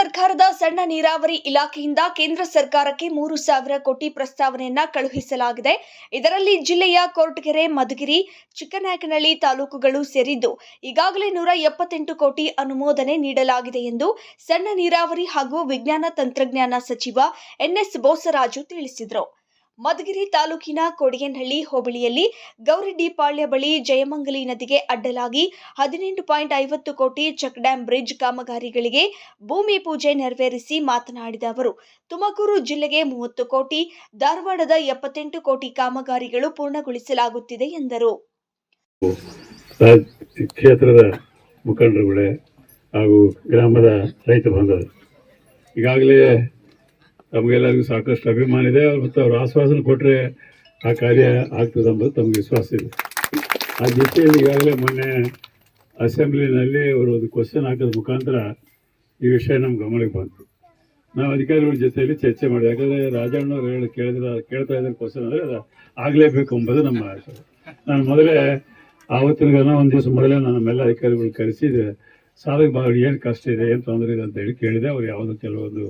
ಸರ್ಕಾರದ ಸಣ್ಣ ನೀರಾವರಿ ಇಲಾಖೆಯಿಂದ ಕೇಂದ್ರ ಸರ್ಕಾರಕ್ಕೆ ಮೂರು ಸಾವಿರ ಕೋಟಿ ಪ್ರಸ್ತಾವನೆಯನ್ನ ಕಳುಹಿಸಲಾಗಿದೆ. ಇದರಲ್ಲಿ ಜಿಲ್ಲೆಯ ಕೊರಟಗೆರೆ, ಮಧುಗಿರಿ, ಚಿಕ್ಕನಾಯಕನಹಳ್ಳಿ ತಾಲೂಕುಗಳು ಸೇರಿದ್ದು ಈಗಾಗಲೇ ನೂರ ಎಪ್ಪತ್ತೆಂಟು ಕೋಟಿ ಅನುಮೋದನೆ ನೀಡಲಾಗಿದೆ ಎಂದು ಸಣ್ಣ ನೀರಾವರಿ ಹಾಗೂ ವಿಜ್ಞಾನ ತಂತ್ರಜ್ಞಾನ ಸಚಿವ ಎನ್ಎಸ್ ಬೋಸರಾಜು ತಿಳಿಸಿದರು. ಮಧುಗಿರಿ ತಾಲೂಕಿನ ಕೊಡಿಯನಹಳ್ಳಿ ಹೋಬಳಿಯಲ್ಲಿ ಗೌರಿಡಿಪಾಳ್ಯ ಬಳಿ ಜಯಮಂಗಲಿ ನದಿಗೆ ಅಡ್ಡಲಾಗಿ ಹದಿನೆಂಟು ಪಾಯಿಂಟ್ ಐವತ್ತು ಕೋಟಿ ಚೆಕ್ ಡ್ಯಾಂ ಬ್ರಿಡ್ಜ್ ಕಾಮಗಾರಿಗಳಿಗೆ ಭೂಮಿ ಪೂಜೆ ನೆರವೇರಿಸಿ ಮಾತನಾಡಿದ ಅವರು, ತುಮಕೂರು ಜಿಲ್ಲೆಗೆ ಮೂವತ್ತು ಕೋಟಿ, ಧಾರವಾಡದ ಎಪ್ಪತ್ತೆಂಟು ಕೋಟಿ ಕಾಮಗಾರಿಗಳು ಪೂರ್ಣಗೊಳಿಸಲಾಗುತ್ತಿದೆ ಎಂದರು. ಕ್ಷೇತ್ರದ ಮುಖಂಡರುಗಳೇ ಹಾಗೂ ಗ್ರಾಮದ ರೈತ ಬಾಂಧವರು, ಈಗಾಗಲೇ ತಮಗೆಲ್ಲರಿಗೂ ಸಾಕಷ್ಟು ಅಭಿಮಾನ ಇದೆ ಮತ್ತು ಅವರು ಆಶ್ವಾಸನೆ ಕೊಟ್ಟರೆ ಆ ಕಾರ್ಯ ಆಗ್ತದೆ ಅಂಬುದು ತಮಗೆ ವಿಶ್ವಾಸ ಇದೆ. ಆ ಜೊತೆಯಲ್ಲಿ ಈಗಾಗಲೇ ಮೊನ್ನೆ ಅಸೆಂಬ್ಲಿನಲ್ಲಿ ಅವರು ಒಂದು ಕ್ವಶನ್ ಹಾಕೋದ್ರ ಮುಖಾಂತರ ಈ ವಿಷಯ ನಮ್ಮ ಗಮನಕ್ಕೆ ಬಂತು. ನಾವು ಅಧಿಕಾರಿಗಳ ಜೊತೆಯಲ್ಲಿ ಚರ್ಚೆ ಮಾಡಿದೆ ಯಾಕಂದರೆ ರಾಜಣ್ಣವ್ರು ಹೇಳಿ ಕೇಳಿದ್ರೆ ಕೇಳ್ತಾ ಇದ್ದಾರೆ ಕ್ವಶನ್ ಅಂದರೆ ಅದು ಆಗಲೇಬೇಕು ಎಂಬುದು ನಮ್ಮ ಆಸೆ. ನಾನು ಮೊದಲೇ ಆವತ್ತಿನ ಒಂದು ದಿವಸ ಮೊದಲೇ ನಾನು ನಮ್ಮೆಲ್ಲ ಅಧಿಕಾರಿಗಳು ಕರೆಸಿದೆ ಸಾಧಕ ಬಾಳ ಏನು ಕಷ್ಟ ಇದೆ, ಏನು ತೊಂದರೆ ಇದೆ? ಅಂತ ಹೇಳಿ ಕೇಳಿದೆ. ಅವ್ರು ಯಾವುದೋ ಕೆಲವೊಂದು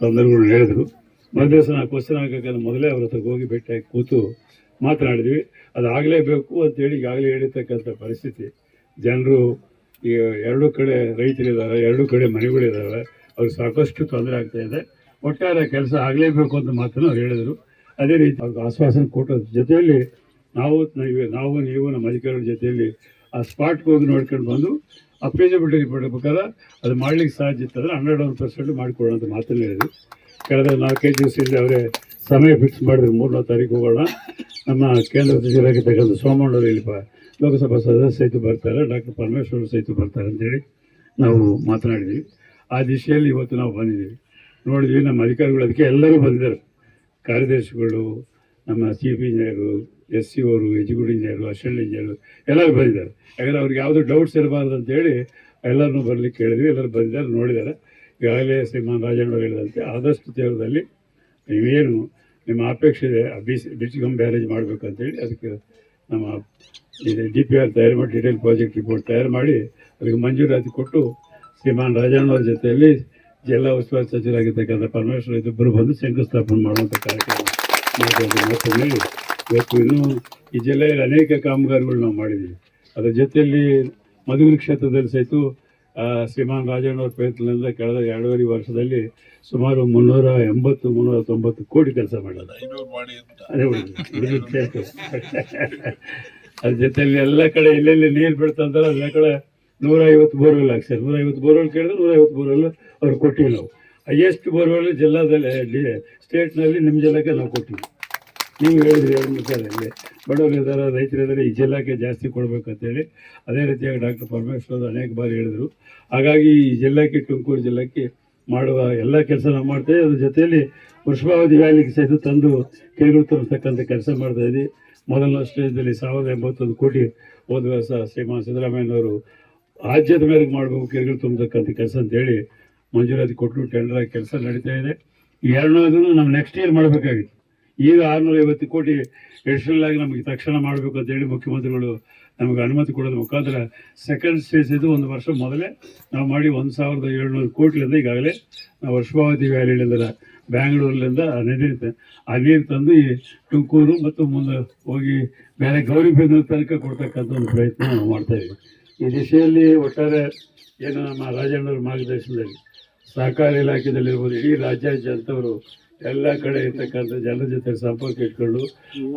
ತೊಂದರೆಗಳು ಹೇಳಿದ್ರು. ಮೊದಲ ದಿವಸ ನಾವು ಕ್ವಶನ್ ಆಗಬೇಕಾದ್ರೆ ಮೊದಲೇ ಅವ್ರ ಹತ್ರ ಹೋಗಿ ಭೇಟಿಯಾಗಿ ಕೂತು ಮಾತನಾಡಿದ್ವಿ. ಅದು ಆಗಲೇಬೇಕು ಅಂತೇಳಿ ಈಗಾಗಲೇ ಹೇಳಿರ್ತಕ್ಕಂಥ ಪರಿಸ್ಥಿತಿ. ಜನರು ಈ ಎರಡೂ ಕಡೆ ರೈತರಿದ್ದಾರೆ, ಎರಡೂ ಕಡೆ ಮನೆಗಳಿದ್ದಾವೆ. ಅವ್ರಿಗೆ ಸಾಕಷ್ಟು ತೊಂದರೆ ಆಗ್ತಾ ಇದೆ. ಒಟ್ಟಾರೆ ಕೆಲಸ ಆಗಲೇಬೇಕು ಅಂತ ಮಾತನ್ನು ಅವ್ರು ಹೇಳಿದರು. ಅದೇ ರೀತಿ ಅವ್ರಿಗೆ ಆಶ್ವಾಸನೆ ಕೊಟ್ಟ ಜೊತೆಯಲ್ಲಿ ನಾವು, ನೀವು ನಾವು, ನೀವು ನಮ್ಮ ಅಧಿಕಾರಿಗಳ ಜೊತೆಯಲ್ಲಿ ಆ ಸ್ಪಾಟ್ಗೆ ಹೋಗಿ ನೋಡ್ಕೊಂಡು ಬಂದು ರಿಪೋರ್ಟ್ ಪ್ರಕಾರ ಅದು ಮಾಡ್ಲಿಕ್ಕೆ ಸಾಧ್ಯ ಅಂದರೆ ಹಂಡ್ರೆಡ್ ಒನ್ ಪರ್ಸೆಂಟ್ ಮಾಡಿಕೊಡೋಂಥ ಮಾತನ್ನು ಹೇಳಿದ್ರು. ಕಳೆದ ನಾಲ್ಕೈದು ದಿವಸದಿಂದ ಅವರೇ ಸಮಯ ಫಿಕ್ಸ್ ಮಾಡಿದ್ರು. ಮೂರನೇ ತಾರೀಕು ಹೋಗೋಣ. ನಮ್ಮ ಕೇಂದ್ರ ಸಚಿವರಾಗಿರ್ತಕ್ಕಂಥ ಸೋಮಣ್ಣವರು ಇಲ್ಲಿ ಲೋಕಸಭಾ ಸದಸ್ಯ ಸಹಿತ ಬರ್ತಾರೆ. ಡಾಕ್ಟರ್ ಪರಮೇಶ್ವರ್ ಸಹಿತ ಬರ್ತಾರೆ ಅಂತೇಳಿ ನಾವು ಮಾತನಾಡಿದ್ವಿ. ಆ ದಿಶೆಯಲ್ಲಿ ಇವತ್ತು ನಾವು ಬಂದಿದ್ದೀವಿ. ನೋಡಿದ್ವಿ ನಮ್ಮ ಅಧಿಕಾರಿಗಳು ಅದಕ್ಕೆ ಎಲ್ಲರೂ ಬಂದಿದ್ದಾರೆ. ಕಾರ್ಯದರ್ಶಿಗಳು ನಮ್ಮ ಚೀಫ್ ಇಂಜಿನಿಯರು ಎಸ್ ಸಿ ಓರು ಎಜುಕೇಟ್ ಇಂಜಿನಿಯರು ಅಸಿಸ್ಟೆಂಟ್ ಇಂಜಿನಿಯರು ಎಲ್ಲರೂ ಬಂದಿದ್ದಾರೆ. ಯಾಕಂದರೆ ಅವ್ರಿಗೆ ಯಾವುದೂ ಡೌಟ್ಸ್ ಇರಬಾರ್ದು ಅಂತೇಳಿ ಎಲ್ಲರನ್ನೂ ಬರಲಿಕ್ಕೆ ಕೇಳಿದ್ವಿ ಎಲ್ಲರೂ ಬಂದಿದ್ದಾರೆ, ನೋಡಿದ್ದಾರೆ. ಈಗಾಗಲೇ ಶ್ರೀಮಾನ್ ರಾಜಣ್ಣ ಹೇಳಿದಂತೆ ಆದಷ್ಟು ತೀವ್ರದಲ್ಲಿ ನೀವೇನು ನಿಮ್ಮ ಅಪೇಕ್ಷೆ ಇದೆ ಬಿ ಸಿ ಬಿಚ್ಗಮ್ ಬ್ಯಾರೇಜ್ ಮಾಡಬೇಕಂತೇಳಿ ಅದಕ್ಕೆ ನಮ್ಮ ಇದೆ ಡಿ ಪಿ ಆರ್ ತಯಾರು ಮಾಡಿ ಡಿಟೇಲ್ ಪ್ರಾಜೆಕ್ಟ್ ರಿಪೋರ್ಟ್ ತಯಾರು ಮಾಡಿ ಅದಕ್ಕೆ ಮಂಜೂರಾತಿ ಕೊಟ್ಟು ಶ್ರೀಮಾನ್ ರಾಜಣ್ಣವ್ರ ಜೊತೆಯಲ್ಲಿ ಜಿಲ್ಲಾ ಉಸ್ತುವಾರಿ ಸಚಿವರಾಗಿರ್ತಕ್ಕಂಥ ಪರಮೇಶ್ವರ ಇಬ್ಬರು ಬಂದು ಶಂಕುಸ್ಥಾಪನೆ ಮಾಡುವಂಥ ಕಾರ್ಯಕ್ರಮ. ಮಾಡೋದು ಮಾತು ಹೇಳಿ ಇವತ್ತು ಇನ್ನೂ ಈ ಜಿಲ್ಲೆಯಲ್ಲಿ ಅನೇಕ ಕಾಮಗಾರಿಗಳು ನಾವು ಮಾಡಿದ್ದೀವಿ ಅದರ ಜೊತೆಯಲ್ಲಿ ಮಧುಗಿರಿ ಕ್ಷೇತ್ರದಲ್ಲಿ ಸಹಿತ ಶ್ರೀಮಾನ್ ರಾಜಣ್ಣವ್ರ ಪ್ರಯತ್ನದಿಂದ ಕಳೆದ ಎರಡೂವರೆ ವರ್ಷದಲ್ಲಿ ಸುಮಾರು ಮುನ್ನೂರ ಎಂಬತ್ತು ಮುನ್ನೂರ ತೊಂಬತ್ತು ಕೋಟಿ ಕೆಲಸ ಮಾಡೋದು ಅದ್ರ ಜೊತೆಯಲ್ಲಿ ಎಲ್ಲ ಕಡೆ ಎಲ್ಲೆಲ್ಲಿ ನೀರು ಬಿಡ್ತಂತಾರೆ ಎಲ್ಲ ಕಡೆ ನೂರ ಐವತ್ತು ಬೋರ್ವೆಲ್ ಹಾಕ್ಸ್ಯಾರ. ನೂರ ಐವತ್ತು ಬೋರ್ವೆಲ್ ಕೇಳಿದ್ರೆ ನೂರ ಐವತ್ತು ಬೋರ್ವೆಲ್ ಅವ್ರು. ಕೊಟ್ಟಿವಿ ನಾವು ಹೈಯೆಸ್ಟ್ ಬೋರ್ವೆಲ್ ಜಿಲ್ಲಾದಲ್ಲಿ ಸ್ಟೇಟ್ ಸ್ಟೇಟ್ನಲ್ಲಿ ನಿಮ್ಮ ಜಿಲ್ಲೆಗೆ ನಾವು ಕೊಟ್ಟಿವಿ. ನೀವು ಹೇಳಿದ್ರಿ ಎರಡು ಬಡವರು ಇದ್ದಾರೆ ರೈತರು ಇದ್ದಾರೆ ಈ ಜಿಲ್ಲೆಗೆ ಜಾಸ್ತಿ ಕೊಡಬೇಕಂತೇಳಿ ಅದೇ ರೀತಿಯಾಗಿ ಡಾಕ್ಟರ್ ಪರಮೇಶ್ವರ್ ಅನೇಕ ಬಾರಿ ಹೇಳಿದರು. ಹಾಗಾಗಿ ಈ ಜಿಲ್ಲಾಕ್ಕೆ, ತುಮಕೂರು ಜಿಲ್ಲೆಗೆ ಮಾಡುವ ಎಲ್ಲ ಕೆಲಸ ನಾವು ಮಾಡ್ತೇವೆ. ಅದ್ರ ಜೊತೆಯಲ್ಲಿ ವೃಷಭಾವಧಿ ವ್ಯಾಲಿಗೆ ಸಹಿತ ತಂದು ಕೈಗಳು ತೋರಿಸ್ತಕ್ಕಂಥ ಕೆಲಸ ಮಾಡ್ತಾ ಇದ್ದೀವಿ ಮೊದಲನೇ ಸ್ಟೇಜ್ದಲ್ಲಿ ಸಾವಿರದ ಎಂಬತ್ತೊಂದು ಕೋಟಿ ಹೋದ ವರ್ಷ ಶ್ರೀಮಾನ್ ಸಿದ್ದರಾಮಯ್ಯನವರು ರಾಜ್ಯದ ಮೇರೆಗೆ ಮಾಡಬೇಕು ಕೆರೆಗಳು ತುಂಬತಕ್ಕಂಥ ಕೆಲಸ ಅಂತೇಳಿ ಮಂಜೂರಾತಿ ಕೊಟ್ಟು ಟೆಂಡರ್ ಆಗಿ ಕೆಲಸ ನಡೀತಾ ಇದೆ. ಎರಡನೇದನ್ನು ನಾವು ನೆಕ್ಸ್ಟ್ ಇಯರ್ ಮಾಡಬೇಕಾಗಿತ್ತು. ಈಗ ಆರುನೂರ ಐವತ್ತು ಕೋಟಿ ಎಡಿಷನಲ್ ಆಗಿ ನಮಗೆ ತಕ್ಷಣ ಮಾಡಬೇಕು ಅಂತೇಳಿ ಮುಖ್ಯಮಂತ್ರಿಗಳು ನಮಗೆ ಅನುಮತಿ ಕೊಡೋದು. ಮುಖಾಂತರ ಸೆಕೆಂಡ್ ಸ್ಟೇಜ್ ಇದು ಒಂದು ವರ್ಷ ಮೊದಲೇ ನಾವು ಮಾಡಿ ಒಂದು ಸಾವಿರದ ಏಳ್ನೂರು ಕೋಟಿಲಿಂದ ಈಗಾಗಲೇ ನಾವು ವರ್ಷಭಾವತಿ ವ್ಯಾಲಿಯಿಂದ ಬ್ಯಾಂಗ್ಳೂರ್ಲಿಂದ ನದಿ ಆ ನೀರು ತಂದು ಈ ತುಮಕೂರು ಮತ್ತು ಮುಂದೆ ಹೋಗಿ ಬೇರೆ ಗೌರಿಬಿದನೂರು ತನಕ ಕೊಡ್ತಕ್ಕಂಥ ಒಂದು ಪ್ರಯತ್ನ ನಾವು ಮಾಡ್ತಾ ಇದ್ದೀವಿ. ಈ ದಿಶೆಯಲ್ಲಿ ಒಟ್ಟಾರೆ ಏನು ನಮ್ಮ ರಾಜಣ್ಣವ್ರ ಮಾರ್ಗದರ್ಶನದಲ್ಲಿ ಸಹಕಾರ ಇಲಾಖೆದಲ್ಲಿರ್ಬೋದು ಇಡೀ ರಾಜ್ಯಾದ್ಯಂತವರು ಎಲ್ಲ ಕಡೆ ಇರ್ತಕ್ಕಂಥ ಜನರ ಜೊತೆ ಸಂಪರ್ಕ ಇಟ್ಕೊಂಡು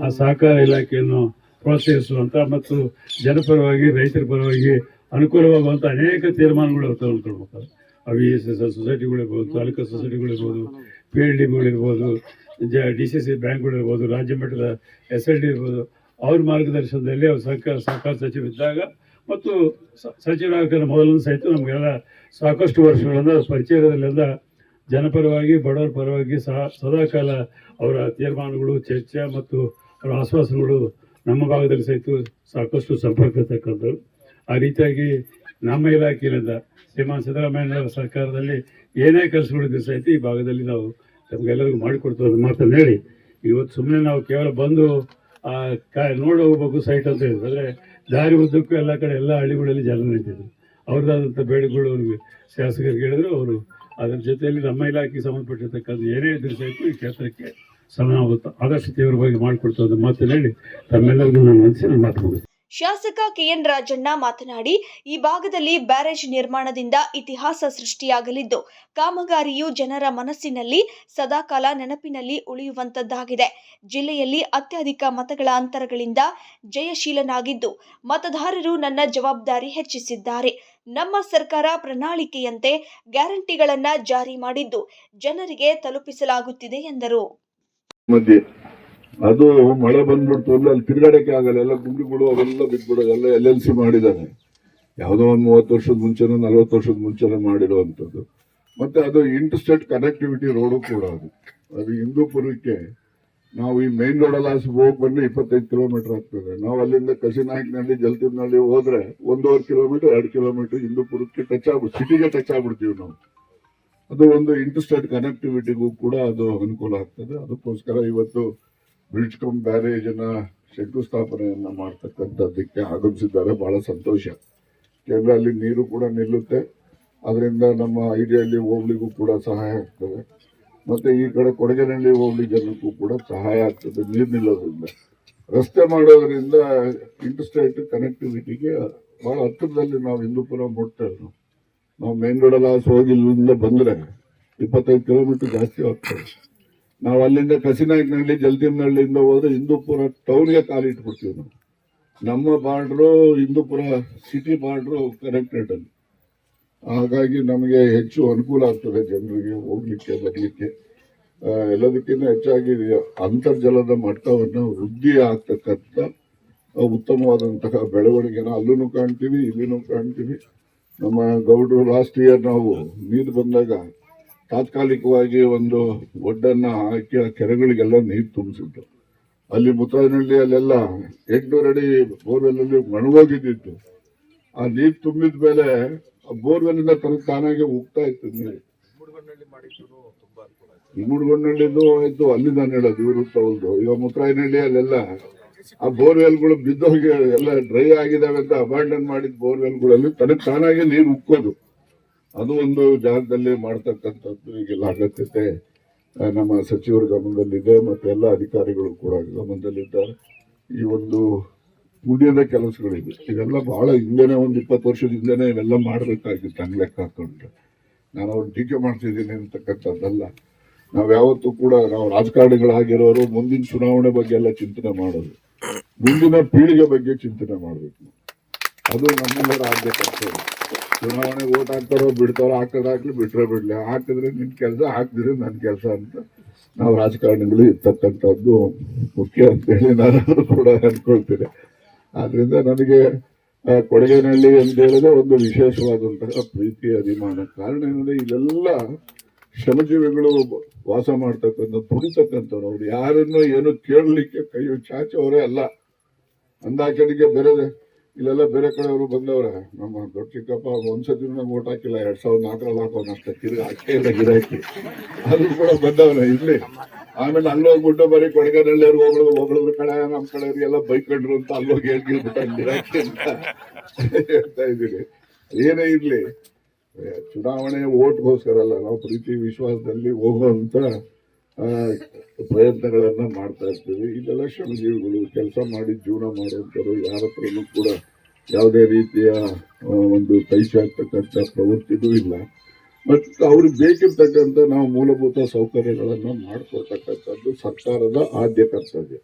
ಆ ಸಹಕಾರ ಇಲಾಖೆಯನ್ನು ಪ್ರೋತ್ಸಾಹಿಸುವಂಥ ಮತ್ತು ಜನಪರವಾಗಿ ರೈತರ ಪರವಾಗಿ ಅನುಕೂಲವಾಗುವಂಥ ಅನೇಕ ತೀರ್ಮಾನಗಳು ತೆಗೆದುಕೊಳ್ಬೇಕು ಅವು ಎಸ್ ಸೊಸೈಟಿಗಳಿರ್ಬೋದು ತಾಲೂಕು ಸೊಸೈಟಿಗಳಿರ್ಬೋದು ಪಿ ಎಲ್ ಡಿಗಳಿರ್ಬೋದು ಜ, ಡಿ ಸಿ ಸಿ ಬ್ಯಾಂಕ್ಗಳಿರ್ಬೋದು ರಾಜ್ಯ ಮಟ್ಟದ ಎಸ್ ಎಲ್ ಡಿ ಇರ್ಬೋದು, ಅವ್ರ ಮಾರ್ಗದರ್ಶನದಲ್ಲಿ ಅವ್ರು ಸರ್ಕಾರ ಸಹಕಾರ ಸಚಿವರಿದ್ದಾಗ ಮತ್ತು ಸ- ಸಚಿವರಾಗದ ಮೊದಲನೇ ಸಹಿತ ನಮಗೆಲ್ಲ ಸಾಕಷ್ಟು ವರ್ಷಗಳಿಂದ ಪರಿಚಯದಲ್ಲೆಲ್ಲ ಜನಪರವಾಗಿ, ಬಡವರ ಪರವಾಗಿ ಸಹ ಸದಾಕಾಲ ಅವರ ತೀರ್ಮಾನಗಳು, ಚರ್ಚೆ ಮತ್ತು ಅವರ ಆಶ್ವಾಸನೆಗಳು ನಮ್ಮ ಭಾಗದಲ್ಲಿ ಸಹಿತ ಸಾಕಷ್ಟು ಸಂಪರ್ಕ ಇರ್ತಕ್ಕಂಥದ್ದು ಆ ರೀತಿಯಾಗಿ ನಮ್ಮ ಇಲಾಖೆಯಿಂದ ಶ್ರೀಮಾನ್ ಸಿದ್ದರಾಮಯ್ಯನವರ ಸರ್ಕಾರದಲ್ಲಿ ಏನೇ ಕೆಲಸಗಳಿದ್ರು ಸಹಿತ ಈ ಭಾಗದಲ್ಲಿ ನಾವು ನಮಗೆಲ್ಲರಿಗೂ ಮಾಡಿಕೊಡ್ತೀವಿ ಅದು ಮಾತನ್ನು ಹೇಳಿ, ಇವತ್ತು ಸುಮ್ಮನೆ ನಾವು ಕೇವಲ ಬಂದು ಆ ಕಾ ನೋಡಿ ಹೋಗ್ಬೇಕು ಸೈಟ್ ಅಂತ ಹೇಳಿದ್ರು ದಾರಿ ಉದ್ದಕ್ಕೂ ಎಲ್ಲ ಕಡೆ ಎಲ್ಲ ಹಳ್ಳಿಗಳಲ್ಲಿ ಜನ ನಿಂತಿದ್ರು ಅವ್ರದ್ದಾದಂಥ ಬೇಡಿಕೆಗಳು ಅವ್ರಿಗೆ ಶಾಸಕರಿಗೆ ಹೇಳಿದ್ರು, ಅವರು ಅದರ ಜೊತೆಯಲ್ಲಿ ನಮ್ಮ ಇಲಾಖೆಗೆ ಸಂಬಂಧಪಟ್ಟಿರ್ತಕ್ಕಂಥ ಏನೇ ಇದ್ರೂ ಈ ಕ್ಷೇತ್ರಕ್ಕೆ ಸಮಾನ ಆದಷ್ಟು ತೀವ್ರವಾಗಿ ಮಾಡಿಕೊಡ್ತು ಅಂತ ಮಾತನ್ನು ಹೇಳಿ ತಮ್ಮೆಲ್ಲರಿಗೂ ನಾನು ಮಾತು ಮುಗಿಸ್ತೇನೆ. ಶಾಸಕ ಕೆಎನ್ ರಾಜಣ್ಣ ಮಾತನಾಡಿ, ಈ ಭಾಗದಲ್ಲಿ ಬ್ಯಾರೇಜ್ ನಿರ್ಮಾಣದಿಂದ ಇತಿಹಾಸ ಸೃಷ್ಟಿಯಾಗಲಿದ್ದು, ಕಾಮಗಾರಿಯು ಜನರ ಮನಸ್ಸಿನಲ್ಲಿ ಸದಾಕಾಲ ನೆನಪಿನಲ್ಲಿ ಉಳಿಯುವಂತದ್ದಾಗಿದೆ. ಜಿಲ್ಲೆಯಲ್ಲಿ ಅತ್ಯಧಿಕ ಮತಗಳ ಅಂತರಗಳಿಂದ ಜಯಶೀಲನಾಗಿದ್ದು, ಮತದಾರರು ನನ್ನ ಜವಾಬ್ದಾರಿ ಹೆಚ್ಚಿಸಿದ್ದಾರೆ. ನಮ್ಮ ಸರ್ಕಾರ ಪ್ರಣಾಳಿಕೆಯಂತೆ ಗ್ಯಾರಂಟಿಗಳನ್ನ ಜಾರಿ ಮಾಡಿದ್ದು, ಜನರಿಗೆ ತಲುಪಿಸಲಾಗುತ್ತಿದೆ ಎಂದರು. ಅದು ಮಳೆ ಬಂದ್ಬಿಡ್ತು ಅಂದ್ರೆ ಅಲ್ಲಿ ತಿರುಗಾಡಕ್ಕೆ ಆಗಲ್ಲ. ಎಲ್ಲ ಗುಂಡಿಗಳು ಅವೆಲ್ಲ ಬಿಟ್ಬಿಡೋ ಎಲ್ಲ ಎಲ್ ಎಲ್ ಸಿ ಮಾಡಿದ್ದಾರೆ. ಯಾವುದೋ ಒಂದು ಮೂವತ್ತು ವರ್ಷದ ಮುಂಚೆನೋ ನಲ್ವತ್ತು ವರ್ಷದ ಮುಂಚೆನೋ ಮಾಡಿರುವಂಥದ್ದು. ಮತ್ತೆ ಅದು ಇಂಟರ್ ಸ್ಟೇಟ್ ಕನೆಕ್ಟಿವಿಟಿ ರೋಡು ಕೂಡ ಅದು. ಅದು ಹಿಂದೂಪುರಕ್ಕೆ ನಾವು ಈ ಮೇನ್ ರೋಡಲ್ಲಿ ಹೋಗಿ ಬಂದ್ರೆ ಇಪ್ಪತ್ತೈದು ಕಿಲೋಮೀಟರ್ ಆಗ್ತದೆ. ನಾವು ಅಲ್ಲಿಂದ ಕಸಿನಾಯಕನಲ್ಲಿ ಜಲ್ತಿನಲ್ಲಿ ಹೋದ್ರೆ ಒಂದೂವರೆ ಕಿಲೋಮೀಟರ್ ಎರಡು ಕಿಲೋಮೀಟರ್ ಹಿಂದೂಪುರಕ್ಕೆ ಟಚ್ ಆಗ್ಬಿಟ್ಟು ಸಿಟಿಗೆ ಟಚ್ ಆಗ್ಬಿಡ್ತೀವಿ ನಾವು. ಅದು ಒಂದು ಇಂಟರ್ಸ್ಟೇಟ್ ಕನೆಕ್ಟಿವಿಟಿಗೂ ಕೂಡ ಅದು ಅನುಕೂಲ ಆಗ್ತದೆ. ಅದಕ್ಕೋಸ್ಕರ ಇವತ್ತು ಬ್ರಿಡ್ಜ್ ಕಮ್ ಬ್ಯಾರೇಜ್ ಅನ್ನ ಶಂಕುಸ್ಥಾಪನೆಯನ್ನ ಮಾಡ್ತಕ್ಕಂಥದ್ದಕ್ಕೆ ಆಗಮಿಸಿದ್ದಾರೆ. ಬಹಳ ಸಂತೋಷ. ಯಾಕೆಂದರೆ ಅಲ್ಲಿ ನೀರು ಕೂಡ ನಿಲ್ಲುತ್ತೆ. ಅದರಿಂದ ನಮ್ಮ ಐಡಿಯಲ್ಲಿ ಹೋಗ್ಲಿಗೂ ಕೂಡ ಸಹಾಯ ಆಗ್ತದೆ. ಮತ್ತೆ ಈ ಕಡೆ ಕೊಡಗಿನಲ್ಲಿ ಹೋಗ್ಲಿ ಜನಕ್ಕೂ ಕೂಡ ಸಹಾಯ ಆಗ್ತದೆ. ನೀರು ನಿಲ್ಲೋದ್ರಿಂದ. ರಸ್ತೆ ಮಾಡೋದರಿಂದ ಇಂಟರ್ಸ್ಟೇಟ್ ಕನೆಕ್ಟಿವಿಟಿಗೆ ಬಹಳ ಹತ್ತಿರದಲ್ಲಿ ನಾವು ಹಿಂದೂಪುರ ಮುಟ್ತೇವೆ ನಾವು ಮೇನ್ ರೋಡಲ್ಲಿ ಹೋಗಿ ಇಲ್ಲಿಂದ ಬಂದ್ರೆ ಇಪ್ಪತ್ತೈದು ಕಿಲೋಮೀಟರ್ ಜಾಸ್ತಿ ಆಗ್ತದೆ. ನಾವು ಅಲ್ಲಿಂದ ಕಸಿನಾಯ್ಕನಹಳ್ಳಿ ಜಲ್ದಿಮ್ನಹಳ್ಳಿಯಿಂದ ಹೋದ್ರೆ ಹಿಂದೂಪುರ ಟೌನ್ಗೆ ಕಾಲಿಟ್ಬಿಡ್ತೀವಿ ನಾವು. ನಮ್ಮ border Hindupur city border connected ಅಲ್ಲಿ. ಹಾಗಾಗಿ ನಮಗೆ ಹೆಚ್ಚು ಅನುಕೂಲ ಆಗ್ತದೆ ಜನರಿಗೆ ಹೋಗ್ಲಿಕ್ಕೆ, ಬರಲಿಕ್ಕೆ. ಎಲ್ಲದಕ್ಕಿಂತ ಹೆಚ್ಚಾಗಿ ಅಂತರ್ಜಲದ ಮಟ್ಟವನ್ನು ವೃದ್ಧಿ ಆಗ್ತಕ್ಕಂಥ ಉತ್ತಮವಾದಂತಹ ಬೆಳವಣಿಗೆನ ಅಲ್ಲೂ ಕಾಣ್ತೀವಿ, ಇಲ್ಲಿನೂ ಕಾಣ್ತೀವಿ. ನಮ್ಮ ಗೌಡ್ರು ಲಾಸ್ಟ್ ಇಯರ್ ನಾವು ನೀರು ಬಂದಾಗ ತಾತ್ಕಾಲಿಕವಾಗಿ ಒಂದು ಒಡ್ಡನ್ನ ಹಾಕಿ ಆ ಕೆರೆಗಳಿಗೆಲ್ಲ ನೀರು ತುಂಬಿಸಿದ್ದು ಅಲ್ಲಿ ಮುತ್ತನಹಳ್ಳಿ ಅಲ್ಲೆಲ್ಲ ಎಂಟುನೂರು ಅಡಿ ಬೋರ್ವೆಲ್ ಅಲ್ಲಿ ಮಣಗೋಗಿದ್ದಿತ್ತು. ಆ ನೀರು ತುಂಬಿದ ಮೇಲೆ ಬೋರ್ವೆಲ್ ಇಂದ ತನಕ ತಾನಾಗೆ ಹೋಗ್ತಾ ಇತ್ತು ನೀರು. ಆಯ್ತು ಅಲ್ಲಿ ನಾನು ಹೇಳೋದು ಇವರು ತಗೊಳ್ದು ಈಗ ಮುತ್ತರಾಯನಹಳ್ಳಿ ಅಲ್ಲೆಲ್ಲ ಆ ಬೋರ್ವೆಲ್ಗಳು ಬಿದ್ದೋಗಿ ಎಲ್ಲ ಡ್ರೈ ಆಗಿದಾವೆ ಅಂತ ಅಬಾಂಡನ್ ಮಾಡಿದ ಬೋರ್ವೆಲ್ಗಳಲ್ಲಿ ತನಗೆ ತಾನಾಗೆ ನೀರು ಉಕ್ಕೋದು. ಅದು ಒಂದು ಜಾಗದಲ್ಲಿ ಮಾಡ್ತಕ್ಕಂಥದ್ದು ಈಗೆಲ್ಲ ಅಗತ್ಯತೆ. ನಮ್ಮ ಸಚಿವರ ಗಮನದಲ್ಲಿದೆ, ಮತ್ತೆ ಎಲ್ಲ ಅಧಿಕಾರಿಗಳು ಕೂಡ ಗಮನದಲ್ಲಿದ್ದಾರೆ. ಈ ಒಂದು ಮುಂದಿನ ಕೆಲಸಗಳಿದೆ. ಇದೆಲ್ಲ ಬಹಳ ಹಿಂದೆನೆ ಒಂದು ಇಪ್ಪತ್ತು ವರ್ಷದ ಹಿಂದೆನೆ ಇವೆಲ್ಲ ಮಾಡಬೇಕಾಗಿತ್ತು ಹಂಗ್ ಲೆಕ್ಕ ಹಾಕೊಂಡ್ರೆ ನಾನು ಅವ್ರು ಟೀಕೆ ಮಾಡ್ತಿದ್ದೀನಿ ಅಂತಕ್ಕಂಥದ್ದಲ್ಲ. ನಾವು ಯಾವತ್ತೂ ಕೂಡ ನಾವು ರಾಜಕಾರಣಿಗಳಾಗಿರೋರು ಮುಂದಿನ ಚುನಾವಣೆ ಬಗ್ಗೆ ಎಲ್ಲ ಚಿಂತನೆ ಮಾಡೋದು. ಮುಂದಿನ ಪೀಳಿಗೆ ಬಗ್ಗೆ ಚಿಂತನೆ ಮಾಡಬೇಕು. ಅದು ನಮ್ಮೆಲ್ಲರ ರಾಜ್ಯ ಕರ್ತವ್ಯ. ಚುನಾವಣೆ ಓಟ್ ಹಾಕ್ತಾರೋ ಬಿಡ್ತಾರೋ ಹಾಕೋದು ಹಾಕ್ಲಿ ಬಿಟ್ರೆ ಬಿಡ್ಲಿ. ಹಾಕಿದ್ರೆ ನಿನ್ ಕೆಲಸ ಹಾಕಿದ್ರೆ ನನ್ನ ಕೆಲಸ ಅಂತ ನಾವು ರಾಜಕಾರಣಿಗಳು ಇರ್ತಕ್ಕಂಥದ್ದು ಮುಖ್ಯ ಅಂತೇಳಿ ನಾನು ಕೂಡ ಅಂದ್ಕೊಳ್ತೀನಿ ಆದ್ರಿಂದ ನನಗೆ ಕೊಡಗೇನಹಳ್ಳಿ ಅಂತ ಹೇಳಿದ್ರೆ ಒಂದು ವಿಶೇಷವಾದಂತಹ ಪ್ರೀತಿ ಅಭಿಮಾನ. ಕಾರಣ ಏನಂದ್ರೆ ಇಲ್ಲೆಲ್ಲ ಶ್ರಮಜೀವಿಗಳು ವಾಸ ಮಾಡ್ತಕ್ಕಂಥ ದುಡಿತಕ್ಕಂಥವ್ರು. ಅವ್ರು ಯಾರನ್ನು ಏನು ಕೇಳಲಿಕ್ಕೆ ಕೈ ಚಾಚವರೇ ಅಲ್ಲ. ಅಂದಾಚಡಿಗೆ ಬೇರೆ ಇಲ್ಲೆಲ್ಲ ಬೇರೆ ಕಡೆಯವರು ಬಂದವ್ರೆ. ನಮ್ಮ ದೊಡ್ಡ ಚಿಕ್ಕಪ್ಪ ಒಂದ್ಸತಿ ನಂಗೆ ಓಟ್ ಹಾಕಿಲ್ಲ, ಎರಡ್ ಸಾವಿರದ ನಾಲ್ಕರಲ್ಲಿ ಹಾಕೋಣ ಅಷ್ಟೇ ಹಾಕೇ ಇಲ್ಲ ಗಿರಾಕಿ. ಅದು ಕೂಡ ಬಂದವ್ರೆ ಇರ್ಲಿ ಆಮೇಲೆ ಅಲ್ಲಿ ಹೋಗ್ಬಿಟ್ಟು ಬರೀ ಕೊಡಗನಲ್ಲಿ ಹೋಗ್ಳು ಹೋಗ್ಳಿದ್ರ ಕಡೆ ನಮ್ಮ ಕಡೆಯವರಿಗೆಲ್ಲ ಬೈಕೊಂಡ್ರು ಅಂತ ಅಲ್ಲೋಗಿ ಹೋಗಿ ಹೇಳ್ಬಿಟ್ಟ ಗಿರಾಕಿ ಅಂತ ಹೇಳ್ತಾ ಇದ್ದೀರಿ ಏನೇ ಇರ್ಲಿ ಚುನಾವಣೆ ಓಟ್ಗೋಸ್ಕರ ಅಲ್ಲ ನಾವು ಪ್ರೀತಿ, ವಿಶ್ವಾಸದಲ್ಲಿ ಹೋಗುವಂತ ಪ್ರಯತ್ನಗಳನ್ನ ಮಾಡ್ತಾ ಇರ್ತೀವಿ. ಇದೆಲ್ಲ ಶ್ರಮಜೀವಿಗಳು ಕೆಲಸ ಮಾಡಿ ಜೀವನ ಮಾಡುವಂಥವ್ರು ಯಾರ ಹತ್ರನೂ ಕೂಡ ಯಾವುದೇ ರೀತಿಯ ಒಂದು ಕೈ ಪ್ರವೃತ್ತಿನೂ ಇಲ್ಲ. ಮತ್ತು ಅವ್ರಿಗೆ ಬೇಕಿರ್ತಕ್ಕಂಥ ನಾವು ಮೂಲಭೂತ ಸೌಕರ್ಯಗಳನ್ನು ಮಾಡಿಕೊಡ್ತಕ್ಕಂಥದ್ದು ಸರ್ಕಾರದ ಆದ್ಯ ಕರ್ತವ್ಯ.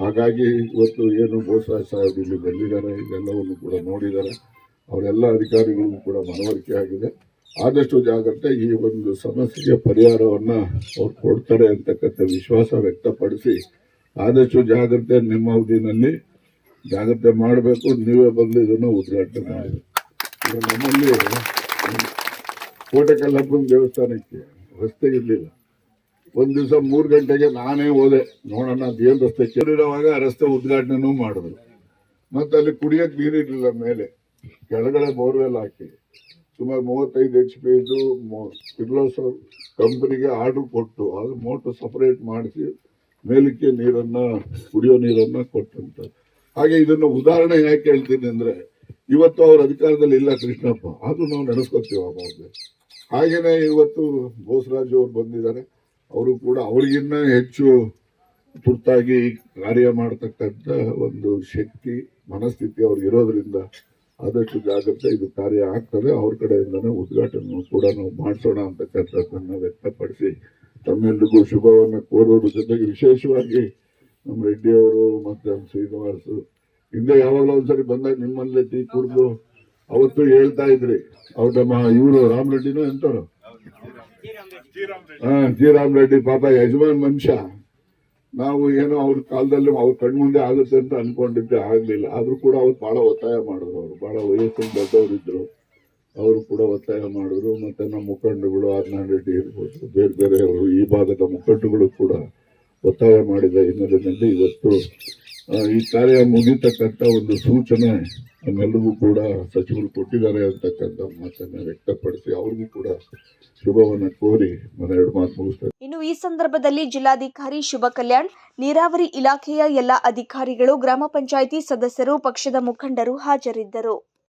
ಹಾಗಾಗಿ ಇವತ್ತು ಏನು ಬೋಸರಾಜ್ ಸಾಹೇಬ್ ಇಲ್ಲಿ ಬಂದಿದ್ದಾರೆ, ಇದೆಲ್ಲವನ್ನು ಕೂಡ ನೋಡಿದ್ದಾರೆ. ಅವರೆಲ್ಲ ಅಧಿಕಾರಿಗಳಿಗೂ ಕೂಡ ಮನವರಿಕೆ ಆಗಿದೆ. ಆದಷ್ಟು ಜಾಗ್ರತೆ ಈ ಒಂದು ಸಮಸ್ಯೆಗೆ ಪರಿಹಾರವನ್ನ ಅವ್ರು ಕೊಡ್ತಾರೆ ಅಂತಕ್ಕಂಥ ವಿಶ್ವಾಸ ವ್ಯಕ್ತಪಡಿಸಿ ಆದಷ್ಟು ಜಾಗ್ರತೆ ನಿಮ್ಮ ಅವಧಿನಲ್ಲಿ ಜಾಗ್ರತೆ ಮಾಡಬೇಕು, ನೀವೇ ಬಂದು ಇದನ್ನು ಉದ್ಘಾಟನೆ ಮಾಡಬೇಕು. ನಮ್ಮಲ್ಲಿ ಕೋಟೆ ಕಲ್ಲಪ್ಪನ ದೇವಸ್ಥಾನಕ್ಕೆ ರಸ್ತೆ ಇರಲಿಲ್ಲ. ಒಂದು ದಿವಸ ಮೂರು ಗಂಟೆಗೆ ನಾನೇ ಹೋದೆ. ನೋಡೋಣ ಅದೇನು ರಸ್ತೆ ಕೇಳಿರೋವಾಗ ರಸ್ತೆ ಉದ್ಘಾಟನೆನೂ ಮಾಡಿದ್ರು. ಮತ್ತೆ ಅಲ್ಲಿ ಕುಡಿಯೋಕೆ ನೀರಿರಲಿಲ್ಲ ಮೇಲೆ. ಕೆಳಗಡೆ ಬೋರ್ವೆಲ್ ಹಾಕಿ. ಸುಮಾರು ಮೂವತ್ತೈದು ಎಚ್ ಪಿ ಇದು ಕಿರ್ಲೋಸ್ಕರ್ ಕಂಪನಿಗೆ ಆರ್ಡರ್ ಕೊಟ್ಟು, ಅದು ಮೋಟರ್ ಸಪರೇಟ್ ಮಾಡಿಸಿ ಮೇಲಕ್ಕೆ ನೀರನ್ನು, ಕುಡಿಯೋ ನೀರನ್ನ ಕೊಟ್ಟಂತ. ಹಾಗೆ ಇದನ್ನ ಉದಾಹರಣೆ ಯಾಕೆ ಹೇಳ್ತೀನಿ ಅಂದ್ರೆ, ಇವತ್ತು ಅವ್ರ ಅಧಿಕಾರದಲ್ಲಿ ಇಲ್ಲ ಕೃಷ್ಣಪ್ಪ, ಅದು ನಾವು ನಡೆಸ್ಕೊತೀವಿ ಅವಾಗ ಹಾಗೆಯೇ ಇವತ್ತು ಬೋಸರಾಜು ಅವರು ಬಂದಿದ್ದಾರೆ, ಅವರು ಕೂಡ ಅವ್ರಿಗಿನ್ನ ಹೆಚ್ಚು ತುರ್ತಾಗಿ ಕಾರ್ಯ ಮಾಡತಕ್ಕಂತ ಒಂದು ಶಕ್ತಿ, ಮನಸ್ಥಿತಿ ಅವ್ರಿಗೆ ಇರೋದ್ರಿಂದ ಆದಷ್ಟು ಜಾಗ್ರತೆ ಇದು ಕಾರ್ಯ ಆಗ್ತದೆ. ಅವ್ರ ಕಡೆಯಿಂದನೇ ಉದ್ಘಾಟನೆ ಕೂಡ ನಾವು ಮಾಡಿಸೋಣ ಅಂತಕ್ಕಂಥದ್ದನ್ನ ವ್ಯಕ್ತಪಡಿಸಿ ತಮ್ಮೆಲ್ಲರಿಗೂ ಶುಭವನ್ನು ಕೋರೋದ್ರ ಜೊತೆಗೆ ವಿಶೇಷವಾಗಿ ನಮ್ಮ ರೆಡ್ಡಿ ಅವರು ಮತ್ತೆ ನಮ್ಮ ಶ್ರೀನಿವಾಸ್. ಹಿಂದೆ ಯಾವಾಗಲೂ ಒಂದ್ಸರಿ ಬಂದಾಗ ನಿಮ್ಮಲ್ಲೇ ಟೀ ಕುಡಿದು ಅವತ್ತು ಹೇಳ್ತಾ ಇದ್ರಿ. ಅವ್ರ ನಮ್ಮ ಇವರು ರಾಮ್ ರೆಡ್ಡಿನೂ ಎಂತವ್ರು? ಹಾ ಜಿ ರಾಮ್ ರೆಡ್ಡಿ ಪಾಪ ಯಜಮಾನ್ ಮನುಷ್ಯ. ನಾವು ಏನೋ ಅವ್ರ ಕಾಲದಲ್ಲಿ ಅವ್ರ ಕಣ್ಮುಂದೆ ಆಗುತ್ತೆ ಅಂತ ಅನ್ಕೊಂಡಿದ್ದೆ, ಆಗ್ಲಿಲ್ಲ. ಆದ್ರೂ ಕೂಡ ಅವ್ರು ಬಹಳ ಒತ್ತಾಯ ಮಾಡಿದ್ರು ಅವ್ರು. ಬಹಳ ವಯಸ್ಸಿನ ದೊಡ್ಡವರಿದ್ರು. ಅವರು ಕೂಡ ಒತ್ತಾಯ ಮಾಡಿದ್ರು. ಮತ್ತೆ ನಮ್ಮ ಮುಖಂಡಗಳು ಆರ್ನಾಡ್ ರೆಡ್ಡಿ ಇರ್ಬೋದು, ಬೇರೆ ಬೇರೆ ಅವರು ಈ ಭಾಗದ ಮುಖಂಡಗಳು ಕೂಡ ಒತ್ತಾಯ ಮಾಡಿದ ಹಿನ್ನೆಲೆಯಲ್ಲಿ ಇವತ್ತು ಈ ಕಾರ್ಯ ಮುಗಿತಕ್ಕಂತ ಒಂದು ಸೂಚನೆ ನಮ್ಮೆಲ್ಲರಿಗೂ ಕೂಡ ಸಚಿವರು ಕೊಟ್ಟಿದ್ದಾರೆ ಅಂತಕ್ಕಂಥ ಮಾತನ್ನ ವ್ಯಕ್ತಪಡಿಸಿ ಅವ್ರಿಗೂ ಕೂಡ ಶುಭವನ್ನ ಕೋರಿ ಮನೆರಡು ಮಾತು ಮುಗಿಸ್ತಾರೆ ಇನ್ನು ಈ ಸಂದರ್ಭದಲ್ಲಿ ಜಿಲ್ಲಾಧಿಕಾರಿ ಶುಭ ಕಲ್ಯಾಣ್, ನೀರಾವರಿ ಇಲಾಖೆಯ ಎಲ್ಲ ಅಧಿಕಾರಿಗಳು, ಗ್ರಾಮ ಪಂಚಾಯಿತಿ ಸದಸ್ಯರು, ಪಕ್ಷದ ಮುಖಂಡರು ಹಾಜರಿದ್ದರು.